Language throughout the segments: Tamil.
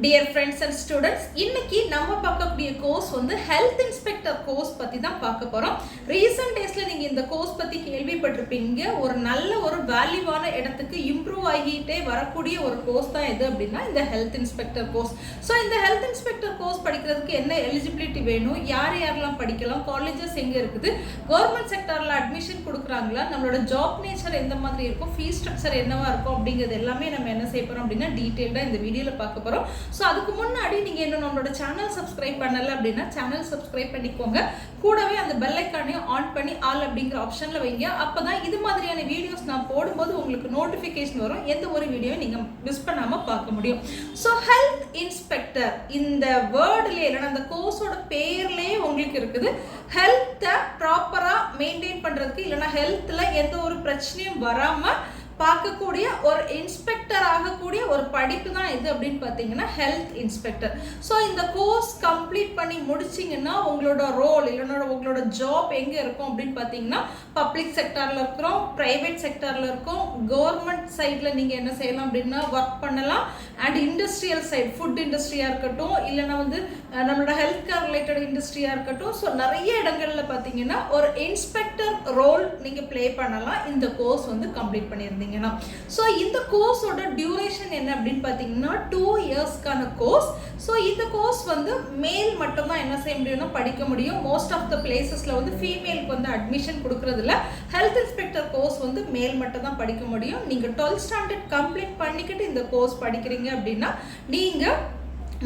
டியர் ஃப்ரெண்ட்ஸ் அண்ட் ஸ்டூடெண்ட்ஸ் இன்னைக்கு நம்ம பார்க்கக்கூடிய கோர்ஸ் வந்து ஹெல்த் இன்ஸ்பெக்டர் கோர்ஸ் பற்றி தான் பார்க்க போகிறோம் ரீசெண்ட் டேஸில் நீங்கள் இந்த கோர்ஸ் பற்றி கேள்விப்பட்டிருப்பீங்க. ஒரு நல்ல ஒரு வேல்யூவான இடத்துக்கு இம்ப்ரூவ் ஆகிட்டே வரக்கூடிய ஒரு கோர்ஸ் தான் எது அப்படின்னா இந்த ஹெல்த் இன்ஸ்பெக்டர் கோர்ஸ் ஸோ இந்த ஹெல்த் இன்ஸ்பெக்டர் கோர்ஸ் படிக்கிறதுக்கு என்ன எலிஜிபிலிட்டி வேணும்? யார் யாரெல்லாம் படிக்கலாம்? காலேஜஸ் எங்கே இருக்குது? கவர்மெண்ட் செக்டரில் அட்மிஷன் கொடுக்குறாங்களா? நம்மளோட ஜாப் நேச்சர் எந்த மாதிரி இருக்கும்? ஃபீஸ் ஸ்ட்ரக்சர் என்னவா இருக்கும்? அப்படிங்கிறது எல்லாமே நம்ம என்ன செய்ய போகிறோம் அப்படின்னா டீட்டெயில்டாக இந்த வீடியோவில் பார்க்க போகிறோம் ஸோ அதுக்கு முன்னாடி நீங்கள் இன்னும் நம்மளோட சேனல் சப்ஸ்கிரைப் பண்ணலை அப்படின்னா சேனல் சப்ஸ்கிரைப் பண்ணிக்கோங்க. கூடவே அந்த பெல்லைக்கானையும் ஆன் பண்ணி ஆல் அப்படிங்கிற ஆப்ஷனில் வைங்க. அப்போ தான் இது மாதிரியான வீடியோஸ் நான் போடும்போது உங்களுக்கு நோட்டிஃபிகேஷன் வரும். எந்த ஒரு வீடியோவும் நீங்கள் மிஸ் பண்ணாமல் பார்க்க முடியும். ஸோ ஹெல்த் இன்ஸ்பெக்டர் இந்த வேர்டுலேயே இல்லைன்னா அந்த கோர்ஸோட பேர்லேயே உங்களுக்கு இருக்குது. ஹெல்த்தை ப்ராப்பராக மெயின்டைன் பண்ணுறதுக்கு இல்லைனா ஹெல்த்தில் எந்த ஒரு பிரச்சனையும் வராமல் பார்க்கக்கூடிய ஒரு இன்ஸ்பெக்டர் ஆகக்கூடிய ஒரு படிப்பு தான் இது அப்படின்னு பார்த்தீங்கன்னா ஹெல்த் இன்ஸ்பெக்டர் ஸோ இந்த கோர்ஸ் கம்ப்ளீட் பண்ணி முடிச்சிங்கன்னா உங்களோட ரோல் இல்லைன்னா உங்களோட ஜாப் எங்கே இருக்கும் அப்படின்னு பார்த்தீங்கன்னா பப்ளிக் செக்டாரில் இருக்கிறோம் ப்ரைவேட் செக்டாரில் இருக்கோம். கவர்மெண்ட் சைடில் நீங்கள் என்ன செய்யலாம் அப்படின்னா ஒர்க் பண்ணலாம். அண்ட் இண்டஸ்ட்ரியல் சைட் ஃபுட் இண்டஸ்ட்ரியாக இருக்கட்டும் இல்லைன்னா வந்து நம்மளோட ஹெல்த் கேர் ரிலேட்டட் இண்டஸ்ட்ரியாக இருக்கட்டும். ஸோ நிறைய இடங்களில் பார்த்தீங்கன்னா ஒரு இன்ஸ்பெக்டர் ரோல் நீங்கள் ப்ளே பண்ணலாம். இந்த கோர்ஸ் வந்து கம்ப்ளீட் இருந்தீங்கன்னா. ஸோ இந்த கோர்ஸோட டியூரேஷன் என்ன அப்படின்னு பார்த்தீங்கன்னா டூ இயர்ஸ்க்கான கோர்ஸ் ஸோ இந்த கோர்ஸ் வந்து மேல் மட்டும்தான் என்ன செய்ய முடியும்னா படிக்க முடியும். மோஸ்ட் ஆஃப் த பிளேசஸில் வந்து ஃபீமேலுக்கு வந்து அட்மிஷன் கொடுக்குறதுல ஹெல்த் இன்ஸ்பெக்டர் கோர்ஸ் வந்து மேல் மட்டும்தான் படிக்க முடியும். நீங்கள் டுவெல்த் ஸ்டாண்டர்ட் கம்ப்ளீட் பண்ணிக்கிட்டு இந்த கோர்ஸ் படிக்கிறீங்க அப்படின்னா நீங்கள்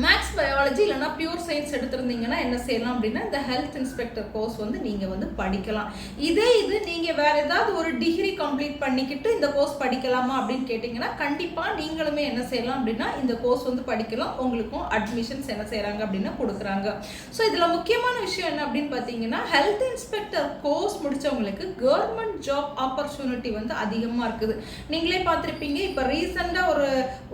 மேக்ஸ் பயாலஜி இல்லைனா பியூர் சயின்ஸ் எடுத்திருந்தீங்கன்னா என்ன செய்யலாம் அப்படின்னா இந்த ஹெல்த் இன்ஸ்பெக்டர் கோர்ஸ் வந்து நீங்கள் வந்து படிக்கலாம். இதே இது நீங்கள் வேறு ஏதாவது ஒரு டிகிரி கம்ப்ளீட் பண்ணிக்கிட்டு இந்த கோர்ஸ் படிக்கலாமா அப்படின்னு கேட்டிங்கன்னா கண்டிப்பாக நீங்களுமே என்ன செய்யலாம் அப்படின்னா இந்த கோர்ஸ் வந்து படிக்கலாம். உங்களுக்கும் அட்மிஷன்ஸ் என்ன செய்கிறாங்க அப்படின்னா கொடுக்குறாங்க. ஸோ இதில் முக்கியமான விஷயம் என்ன அப்படின்னு பார்த்தீங்கன்னா ஹெல்த் இன்ஸ்பெக்டர் கோர்ஸ் முடிச்சவங்களுக்கு கவர்மெண்ட் ஜாப் ஆப்பர்ச்சுனிட்டி வந்து அதிகமாக இருக்குது. நீங்களே பார்த்துருப்பீங்க இப்போ ரீசெண்டாக ஒரு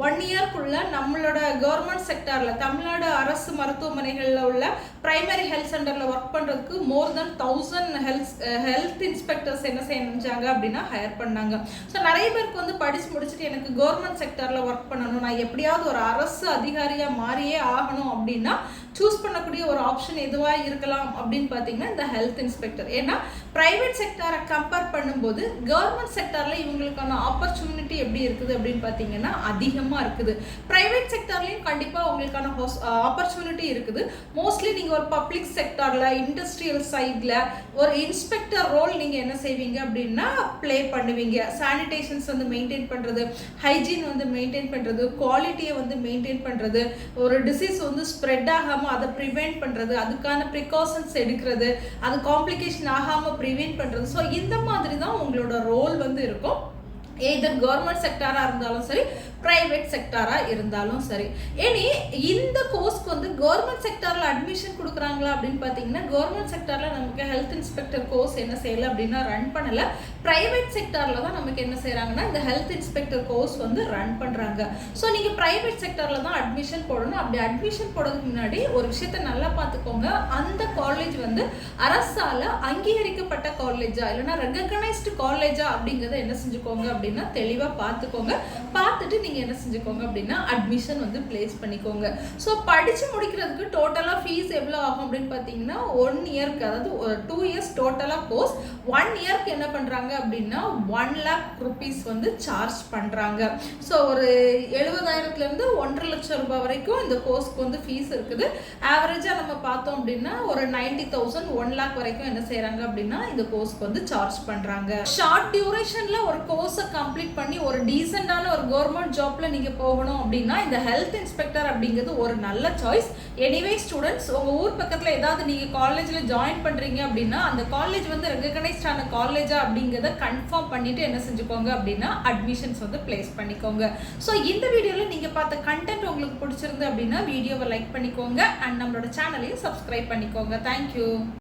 ஒன் இயர்க்குள்ளே நம்மளோட கவர்மெண்ட் செக்டாரில் தமிழ்நாடு அரசு மருத்துவமனைகளில் உள்ள பிரைமரி ஹெல்த் சென்டரில் ஒர்க் பண்ணுறதுக்கு more than thousand health health inspectors என்ன செஞ்சாங்க அப்படின்னா ஹையர் பண்ணாங்க. ஸோ நிறைய பேருக்கு வந்து படிச்சு முடிச்சுட்டு எனக்கு கவர்மெண்ட் செக்டாரில் ஒர்க் பண்ணணும். நான் எப்படியாவது ஒரு அரசு அதிகாரியாக மாறியே ஆகணும் அப்படின்னா சூஸ் பண்ணக்கூடிய ஒரு ஆப்ஷன் எதுவாக இருக்கலாம் அப்படின்னு பார்த்தீங்கன்னா இந்த ஹெல்த் இன்ஸ்பெக்டர் ஏன்னா ப்ரைவேட் செக்டாரை கம்பேர் பண்ணும்போது கவர்மெண்ட் செக்டாரில் இவங்களுக்கான ஆப்பர்ச்சுனிட்டி எப்படி இருக்குது அப்படின்னு பார்த்தீங்கன்னா அதிகமாக இருக்குது. ப்ரைவேட் செக்டார்லேயும் கண்டிப்பாக உங்களுக்கான ஹோஸ் ஆப்பர்ச்சுனிட்டி இருக்குது. மோஸ்ட்லி நீங்கள் ஒரு பப்ளிக் செக்டாரில் இண்டஸ்ட்ரியல் சைடில் ஒரு இன்ஸ்பெக்டர் ரோல் நீங்கள் என்ன செய்வீங்க அப்படின்னா ப்ளே பண்ணுவீங்க. சானிடேஷன்ஸ் வந்து மெயின்டைன் பண்ணுறது ஹைஜீன் வந்து மெயின்டைன் பண்ணுறது குவாலிட்டியை வந்து மெயின்டைன் பண்ணுறது ஒரு டிசீஸ் வந்து ஸ்ப்ரெட் ஆகாமல் அதை ப்ரிவெண்ட் பண்ணுறது அதுக்கான ப்ரிகாஷன்ஸ் எடுக்கிறது அது காம்ப்ளிகேஷன் ஆகாமல் ப்ரிவெண்ட் பண்ணுறது ஸோ இந்த மாதிரி தான் உங்களோட ரோல் வந்து இருக்கும். எய்தர் கவர்மெண்ட் செக்டாராக இருந்தாலும் சரி ப்ரைவேட் செக்டாராக இருந்தாலும் சரி. இனி இந்த கோர்ஸ்க்கு வந்து கவர்மெண்ட் செக்டாரில் அட்மிஷன் கொடுக்குறாங்களா அப்படின்னு பார்த்தீங்கன்னா கவர்மெண்ட் செக்டாரில் நமக்கு ஹெல்த் இன்ஸ்பெக்டர் கோர்ஸ் என்ன செய்யலை அப்படின்னா ரன் பண்ணலை. ப்ரைவேட் செக்டாரில் தான் நமக்கு என்ன செய்கிறாங்கன்னா இந்த ஹெல்த் இன்ஸ்பெக்டர் கோர்ஸ் வந்து ரன் பண்ணுறாங்க ஸோ நீங்கள் ப்ரைவேட் செக்டாரில் தான் அட்மிஷன் போடணும். அப்படி அட்மிஷன் போடுறதுக்கு முன்னாடி ஒரு விஷயத்த நல்லா பார்த்துக்கோங்க. அந்த காலேஜ் வந்து அரசால் அங்கீகரிக்கப்பட்ட காலேஜா இல்லைன்னா ரெகக்னைஸ்டு காலேஜா அப்படிங்கிறத என்ன செஞ்சுக்கோங்க அப்படின்னா தெளிவாக பார்த்துக்கோங்க. பார்த்துட்டு நீங்கள் என்ன செஞ்சுக்கோங்க அப்படின்னா அட்மிஷன் வந்து பிளேஸ் பண்ணிக்கோங்க. ஸோ படித்து முடிக்கிறதுக்கு டோட்டலாக ஃபீஸ் எவ்வளோ ஆகும் அப்படின்னு பார்த்தீங்கன்னா ஒன் இயர்க்கு அதாவது ஒரு டூ இயர்ஸ் டோட்டலாக கோர்ஸ் ஒன் இயர்க்கு என்ன பண்ணுறாங்க அப்படின்னா ஒன் லேக் ருபீஸ் வந்து சார்ஜ் பண்ணுறாங்க ஸோ ஒரு எழுபதாயிரத்துலேருந்து ஒன்றரை லட்சம் ரூபாய் வரைக்கும் இந்த கோர்ஸ்க்கு வந்து ஃபீஸ் இருக்குது. ஆவரேஜாக நம்ம பார்த்தோம் அப்படின்னா ஒரு நைன்டி தௌசண்ட் ஒன் லேக் வரைக்கும் என்ன செய்கிறாங்க அப்படின்னா இந்த கோர்ஸ்க்கு வந்து சார்ஜ் பண்ணுறாங்க ஷார்ட் டியூரேஷனில் ஒரு கோர்ஸை கம்ப்ளீட் பண்ணி ஒரு டீசெண்டான ஒரு கவர்மெண்ட் ஜாப்ல நீங்கள் போகணும் அப்படின்னா இந்த ஹெல்த் இன்ஸ்பெக்டர் அப்படிங்கிறது ஒரு நல்ல சாய்ஸ் எனிவே ஸ்டூடெண்ட்ஸ் உங்கள் ஊர் பக்கத்தில் ஏதாவது நீங்கள் காலேஜில் ஜாயின் பண்ணுறீங்க அப்படின்னா அந்த காலேஜ் வந்து ரெகனைஸ்ட் ஆன காலேஜா அப்படிங்கிறத கன்ஃபார்ம் பண்ணிட்டு என்ன செஞ்சுக்கோங்க அப்படின்னா அட்மிஷன்ஸ் வந்து பிளேஸ் பண்ணிக்கோங்க. ஸோ இந்த வீடியோவில் நீங்கள் பார்த்த கண்டென்ட் உங்களுக்கு பிடிச்சிருந்து அப்படின்னா வீடியோவை லைக் பண்ணிக்கோங்க. அண்ட் நம்மளோட சேனலையும் சப்ஸ்கிரைப் பண்ணிக்கோங்க. தேங்க்யூ